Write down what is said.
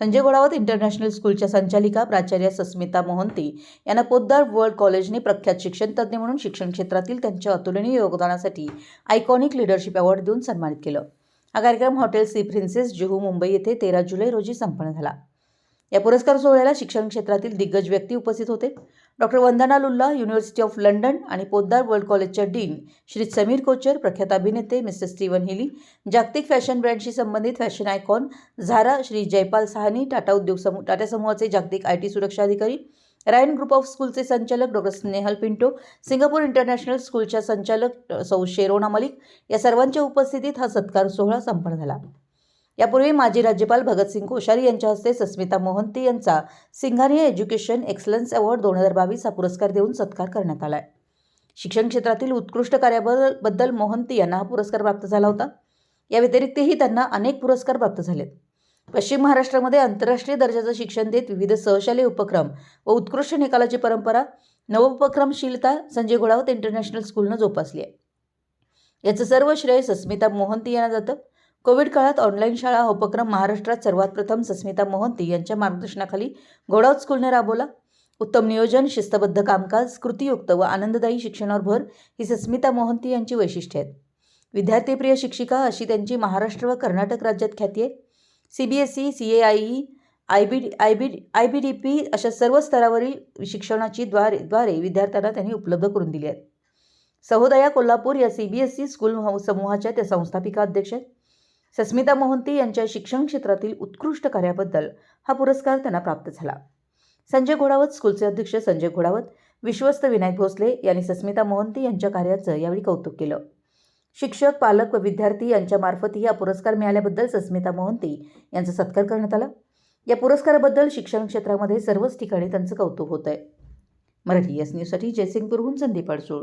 Sanjay Ghodawat international स्कूलच्या संचालिका प्राचार्य सस्मिता मोहंती यांना पोद्दार वर्ल्ड कॉलेजने प्रख्यात शिक्षण तज्ज्ञ म्हणून शिक्षण क्षेत्रातील त्यांच्या अतुलनीय योगदानासाठी आयकॉनिक लिडरशिप अवॉर्ड देऊन सन्मानित केलं. हा कार्यक्रम hotel sea princess Juhu Mumbai येथे तेरा जुलै रोजी संपन्न झाला. या पुरस्कार सोहळ्याला शिक्षण क्षेत्रातील दिग्गज व्यक्ती उपस्थित होते. Doctor Vandana Lulla university of London आणि पोद्दार वर्ल्ड कॉलेजच्या डीन श्री समीर कोचर प्रख्यात अभिनेते मिस्टर स्टीवन हिली जागतिक फॅशन ब्रँडशी संबंधित फॅशन आयकॉन झारा श्री जयपाल साहनी टाटा उद्योग समूह टाटा समूहाचे जागतिक आय टी सुरक्षा अधिकारी रायन ग्रुप ऑफ स्कूलचे संचालक doctor Snehal Pinto Singapore international स्कूलच्या संचालक सौ शेरोना मलिक या सर्वांच्या उपस्थितीत हा सत्कार सोहळा संपन्न झाला. यापूर्वी माजी राज्यपाल भगतसिंग कोश्यारी यांच्या हस्ते सस्मिता मोहंती यांचा सिंघानिया एज्युकेशन एक्सलन्स अवॉर्ड दोन हजार बावीस हा पुरस्कार देऊन सत्कार करण्यात आला आहे शिक्षण क्षेत्रातील उत्कृष्ट कार्याबद्दल मोहंती यांना हा पुरस्कार प्राप्त झाला होता. या व्यतिरिक्तही त्यांना अनेक पुरस्कार प्राप्त झालेत. पश्चिम महाराष्ट्रामध्ये आंतरराष्ट्रीय दर्जाचं शिक्षण देत विविध सहशालेय उपक्रम व उत्कृष्ट निकालाची परंपरा नवोपक्रमशीलता संजय गोडावत इंटरनॅशनल स्कूलनं जोपासली आहे. याचं सर्व श्रेय सस्मिता मोहंती यांना जातं. कोविड काळात ऑनलाईन शाळा हा उपक्रम महाराष्ट्रात सर्वात प्रथम सस्मिता मोहंती यांच्या मार्गदर्शनाखाली घोडावत स्कूलने राबवला. उत्तम नियोजन शिस्तबद्ध कामकाज कृतीयुक्त व आनंददायी शिक्षणावर भर ही सस्मिता मोहंती यांची वैशिष्ट्ये आहेत. विद्यार्थीप्रिय शिक्षिका अशी त्यांची महाराष्ट्र व कर्नाटक राज्यात ख्याती आहे. C B S E C A I E I B I B I B D P अशा सर्व स्तरावरील शिक्षणाची द्वारे द्वारे विद्यार्थ्यांना त्यांनी उपलब्ध करून दिली आहेत. सहोदया कोल्हापूर या C B S E school समूहाच्या त्या संस्थापिका अध्यक्ष आहेत. सस्मिता मोहंती यांच्या शिक्षण क्षेत्रातील उत्कृष्ट कार्याबद्दल हा पुरस्कार त्यांना प्राप्त झाला. संजय घोडावत स्कूलचे अध्यक्ष संजय घोडावत विश्वस्त विनायक भोसले यांनी सस्मिता मोहंती यांच्या कार्याचं यावेळी कौतुक केलं. शिक्षक पालक व विद्यार्थी यांच्यामार्फतही हा पुरस्कार मिळाल्याबद्दल सस्मिता मोहंती यांचा सत्कार करण्यात आला. या पुरस्काराबद्दल शिक्षण क्षेत्रामध्ये सर्वच ठिकाणी त्यांचं कौतुक होत आहे मराठी एस न्यूजसाठी जयसिंगपूरहून संदीप अडसूळ.